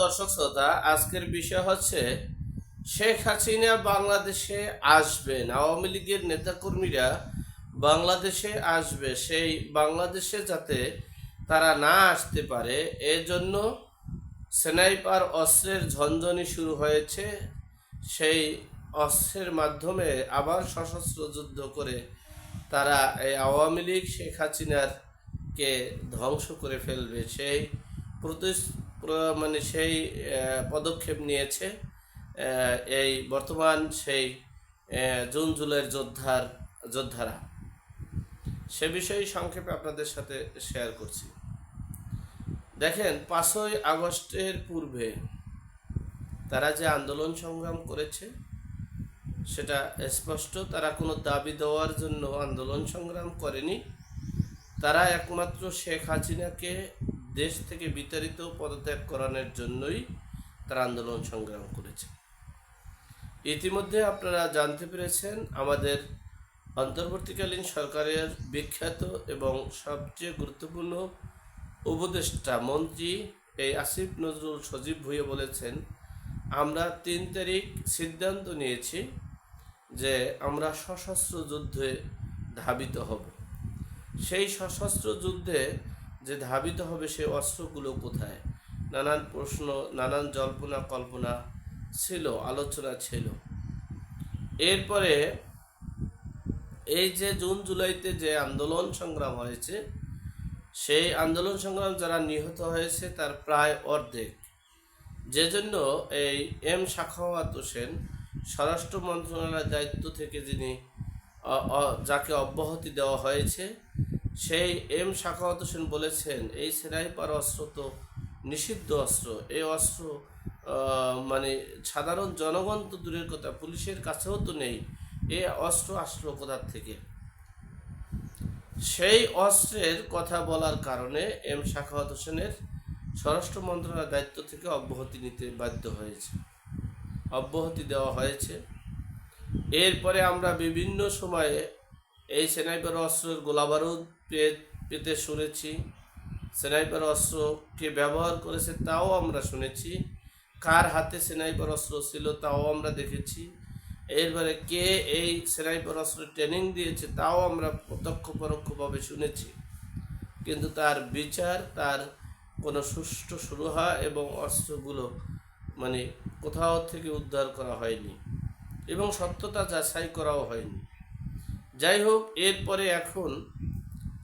দর্শক শ্রোতা, আজকের বিষয় হচ্ছে, শেখ হাসিনা বাংলাদেশে আসবেন আওয়ামী লীগের নেতাকর্মীরা বাংলাদেশে আসবে। সেই বাংলাদেশে যাতে তারা না আসতে পারে এর জন্য স্নাইপার অস্ত্রের ঝনঝনি শুরু হয়েছে। সেই অস্ত্রের মাধ্যমে আবার সশস্ত্র যুদ্ধ করে তারা এই আওয়ামী লীগ শেখ হাসিনার কে ধ্বংস করে ফেলবে। সেই মানে সেই পদক্ষেপ নিয়েছে এই বর্তমান সেই জুন জুলাইয়ের যোদ্ধার, যোদ্ধারা। সে বিষয়ে সংক্ষেপে আপনাদের সাথে শেয়ার করছি। দেখেন, পাঁচই আগস্টের পূর্বে তারা যে আন্দোলন সংগ্রাম করেছে, সেটা স্পষ্ট, তারা কোনো দাবি দেওয়ার জন্য আন্দোলন সংগ্রাম করেনি। তারা একমাত্র শেখ হাসিনাকে দেশ থেকে বিতাড়িত পদত্যাগ করানোর জন্যই তারা আন্দোলন সংগ্রাম করেছে। ইতিমধ্যে আপনারা জানতে পেরেছেন, আমাদের অন্তর্বর্তীকালীন সরকারের বিখ্যাত এবং সবচেয়ে গুরুত্বপূর্ণ উপদেষ্টা মন্ত্রী এই আসিফ নজরুল সজীব ভুঁইয়া বলেছেন, আমরা তিন তারিখ সিদ্ধান্ত নিয়েছি যে আমরা সশস্ত্র যুদ্ধে ধাবিত হব। সেই সশস্ত্র যুদ্ধে যে ধাবিত হবে সে অস্ত্রগুলো কোথায়? নানান প্রশ্ন, নানান জল্পনা কল্পনা ছিল, আলোচনা ছিল। এরপরে এই যে জুন জুলাইতে যে আন্দোলন সংগ্রাম হয়েছে, সেই আন্দোলন সংগ্রাম যারা নিহত হয়েছে তার প্রায় অর্ধেক। যে জন্য এই এম শাখাওয়াত হোসেন স্বরাষ্ট্র মন্ত্রণালয়ের দায়িত্ব থেকে যিনি যাকে অব্যাহতি দেওয়া হয়েছে সেই এম শাখাওয়াত হোসেন বলেছেন, এই সেনাইপার অস্ত্র তো নিষিদ্ধ অস্ত্র। এই অস্ত্র মানে সাধারণ জনগণ তো দূরের কথা, পুলিশের কাছেও তো নেই। এই অস্ত্র আসলো কোথার থেকে? সেই অস্ত্রের কথা বলার কারণে এম শাখাওয়াত হোসেনের স্বরাষ্ট্র মন্ত্রণালয়ের দায়িত্ব থেকে অব্যাহতি নিতে বাধ্য হয়েছে। অব্যাহতি দেওয়া হয়েছে। এরপরে আমরা বিভিন্ন সময়ে এই সেনাইপার অস্ত্রের গোলাবারুদ পেতে শুনেছি। স্নাইপার অস্ত্রকে ব্যবহার করেছে তাও আমরা শুনেছি। কার হাতে স্নাইপার অস্ত্র ছিল তাও আমরা দেখেছি। এরপরে কে এই স্নাইপার অস্ত্র ট্রেনিং দিয়েছে তাও আমরা প্রত্যক্ষ পরোক্ষভাবে শুনেছি। কিন্তু তার বিচার, তার কোনো সুষ্ঠু শুরু হয় এবং অস্ত্রগুলো মানে কোথাও থেকে উদ্ধার করা হয়নি এবং সত্যতা যাচাই করাও হয়নি। যাই হোক, এরপরে এখন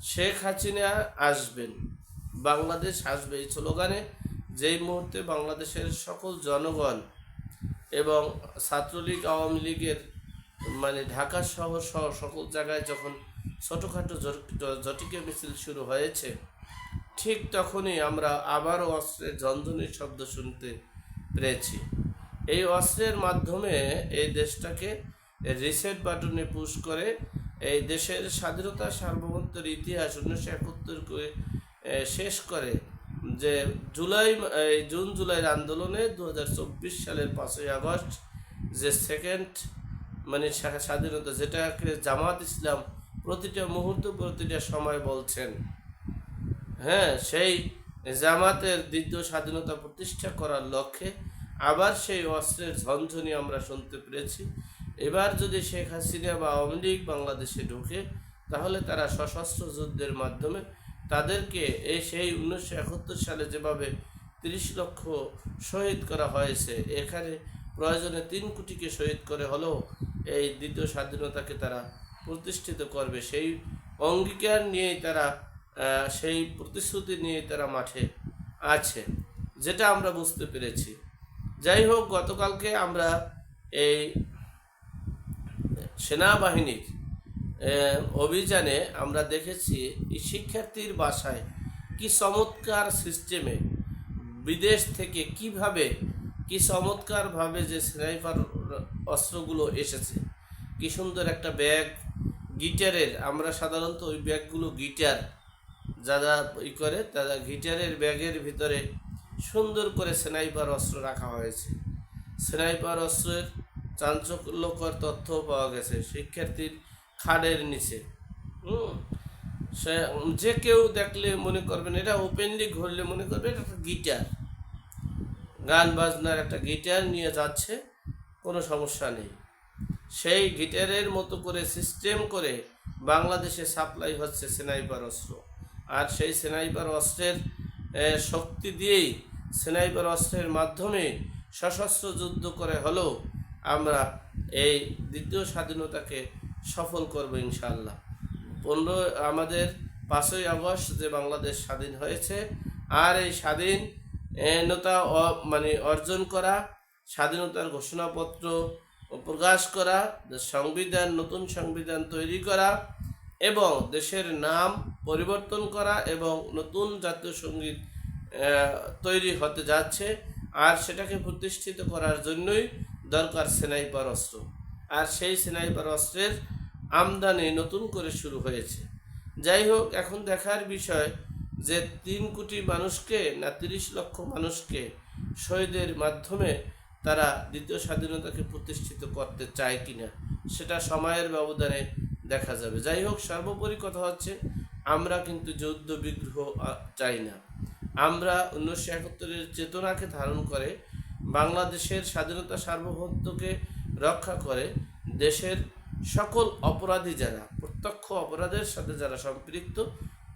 শেখ হাসিনা আসবেন, বাংলাদেশ আসবে এই স্লোগানে যেই মুহূর্তে বাংলাদেশের সকল জনগণ এবং ছাত্রলীগ, আওয়ামী লীগের মানে ঢাকা শহর সহ সকল জায়গায় যখন ছোটোখাটো জট- জটিকা মিছিল শুরু হয়েছে, ঠিক তখনই আমরা আবারও অস্ত্রের ঝনঝনির শব্দ শুনতে পেরেছি। এই অস্ত্রের মাধ্যমে এই দেশটাকে রিসেট বাটনে পুশ করে এই দেশের স্বাধীনতা সার্বভৌমত্বের ইতিহাস উনিশশো একাত্তর শেষ করে যে জুলাই জুন জুলাইয়ের আন্দোলনে দু হাজার চব্বিশ সালের পাঁচই আগস্ট যে সেকেন্ড মানে স্বাধীনতা যেটাকে জামাত ইসলাম প্রতিটা মুহূর্ত প্রতিটা সময় বলছেন। হ্যাঁ সেই জামাতের দ্বিতীয় স্বাধীনতা প্রতিষ্ঠা করার লক্ষ্যে আবার সেই অস্ত্রের ঝনঝনি আমরা শুনতে পেরেছি। এবার যদি শেখ হাসিনা বা আওয়ামী লীগ বাংলাদেশে ঢুকে, তাহলে তারা সশস্ত্র যুদ্ধের মাধ্যমে তাদেরকে এই সেই উনিশশো একাত্তর সালে যেভাবে তিরিশ লক্ষ শহীদ করা হয়েছে, এখানে প্রয়োজনে তিন কোটিকে শহীদ করে হলেও এই দ্বিতীয় স্বাধীনতাকে তারা প্রতিষ্ঠিত করবে। সেই অঙ্গীকার নিয়েই তারা সেই প্রতিশ্রুতি নিয়ে তারা মাঠে আছে, যেটা আমরা বুঝতে পেরেছি। যাই হোক, গতকালকে আমরা এই সেনাবাহিনীর অভিযানে আমরা দেখেছি শিক্ষার্থীর বাসায় কি চমৎকার সিস্টেমে বিদেশ থেকে কীভাবে, কি চমৎকারভাবে যে স্নাইপার অস্ত্রগুলো এসেছে। কি সুন্দর একটা ব্যাগ, গিটারের, আমরা সাধারণত ওই ব্যাগগুলো গিটার যারা ই করে তারা গিটারের ব্যাগের ভিতরে সুন্দর করে স্নাইপার অস্ত্র রাখা হয়েছে। স্নাইপার অস্ত্রের চাঞ্চল্যকর তথ্য পাওয়া গেছে শিক্ষার্থীর খাড়ের নিচে। হুম? সে, যে কেউ দেখলে মনে করবেন এটা ওপেনলি ঘুরলে মনে করবে এটা একটা গিটার গান বাজনার একটা গিটার নিয়ে যাচ্ছে, কোনো সমস্যা নেই। সেই গিটারের মতো করে সিস্টেম করে বাংলাদেশে সাপ্লাই হচ্ছে স্নাইপার অস্ত্র। আর সেই স্নাইপার অস্ত্রের শক্তি দিয়েই স্নাইপার অস্ত্রের মাধ্যমে সশস্ত্র যুদ্ধ করে হলেও আমরা এই দ্বিতীয় স্বাধীনতাকে সফল করব ইনশাল্লাহ পনেরো, আমাদের পাঁচই আগস্ট যে বাংলাদেশ স্বাধীন হয়েছে, আর এই স্বাধীনতা মানে অর্জন করা, স্বাধীনতার ঘোষণাপত্র প্রকাশ করা, সংবিধান, নতুন সংবিধান তৈরি করা, এবং দেশের নাম পরিবর্তন করা এবং নতুন জাতীয় সংগীত তৈরি হতে যাচ্ছে, আর সেটাকে প্রতিষ্ঠিত করার জন্যই দরকার স্নাইপার অস্ত্র। আর সেই স্নাইপার অস্ত্রের আমদানি নতুন করে শুরু হয়েছে। যাই হোক, এখন দেখার বিষয় যে তিন কোটি মানুষকে না তিরিশ লক্ষ মানুষকে শহীদের মাধ্যমে তারা দ্বিতীয় স্বাধীনতাকে প্রতিষ্ঠিত করতে চায় কিনা, সেটা সময়ের ব্যবধানে দেখা যাবে। যাই হোক, সর্বোপরি কথা হচ্ছে, আমরা কিন্তু যৌদ্ধ বিগ্রহ চাই না। আমরা উনিশশো একাত্তরের চেতনাকে ধারণ করে বাংলাদেশের স্বাধীনতা সার্বভৌমত্বকে রক্ষা করে দেশের সকল অপরাধী যারা, প্রত্যক্ষ অপরাধের সাথে যারা সম্পৃক্ত,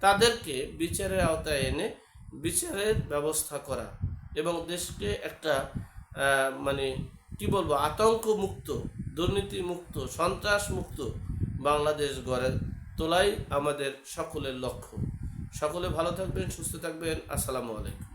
তাদেরকে বিচারের আওতায় এনে বিচারের ব্যবস্থা করা এবং দেশকে একটা মানে কি বলব আতঙ্ক মুক্ত দুর্নীতি মুক্ত সন্ত্রাস মুক্ত বাংলাদেশ গড়ে তোলাই আমাদের সকলের লক্ষ্য। সকলে ভালো থাকবেন, সুস্থ থাকবেন। আসসালামু আলাইকুম।